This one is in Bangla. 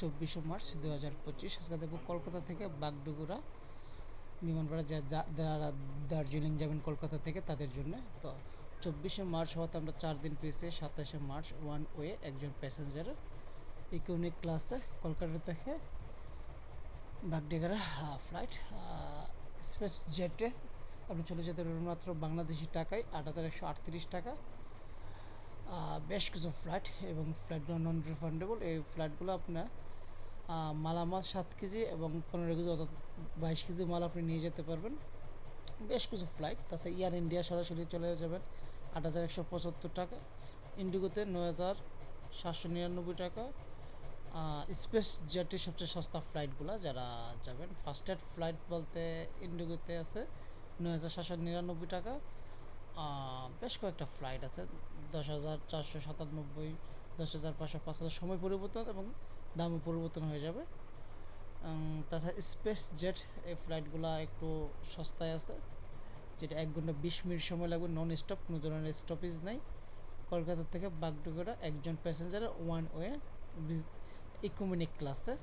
চব্বিশে মার্চ দু হাজার পঁচিশ, আজকে দেখব কলকাতা থেকে বাগডোগরা বিমান ভাড়া যারা দার্জিলিং যাবেন কলকাতা থেকে তাদের জন্য। তো চব্বিশে মার্চ হওয়াতে আমরা চার দিন পেয়েছি, সাতাশে মার্চ ওয়ান ওয়ে একজন প্যাসেঞ্জার, ইকোনমিক ক্লাসে কলকাতা থেকে বাগডোগরা ফ্লাইট স্পেস জেটে আপনি চলে যেতে পারবেন মাত্র বাংলাদেশি টাকায় আট হাজার একশো আটত্রিশ টাকা। বেশ কিছু ফ্লাইট এবং ফ্লাইটগুলো নন রিফান্ডেবল এই ফ্লাইটগুলো আপনার মালামাল সাত কেজি এবং পনেরো কেজি অর্থাৎ বাইশ কেজি মাল আপনি নিয়ে যেতে পারবেন। বেশ কিছু ফ্লাইট তাছাড়া এয়ার ইন্ডিয়া সরাসরি চলে যাবেন আট হাজার একশো পঁচাত্তর টাকা। ইন্ডিগোতে নয় হাজার সাতশো নিরানব্বই টাকা। স্পেস জেটের সবচেয়ে সস্তা ফ্লাইটগুলো যারা যাবেন ফার্স্ট এড ফ্লাইট বলতে ইন্ডিগোতে আছে নয় হাজার সাতশো নিরানব্বই টাকা। বেশ কয়েকটা ফ্লাইট আছে। দশ হাজার চারশো সাতানব্বই, দশ হাজার পাঁচশো পাঁচ হাজার সময় পরিবর্তন এবং দামও পরিবর্তন হয়ে যাবে। তাছাড়া স্পেস জেট এই ফ্লাইটগুলো একটু সস্তায় আছে, যেটা এক ঘণ্টা বিশ মিনিট সময় লাগবে নন স্টপ কোনো ধরনের স্টপেজ নেই। কলকাতা থেকে বাগডোগরা একজন প্যাসেঞ্জারের ওয়ান ওয়ে ইকোনমিক ক্লাসে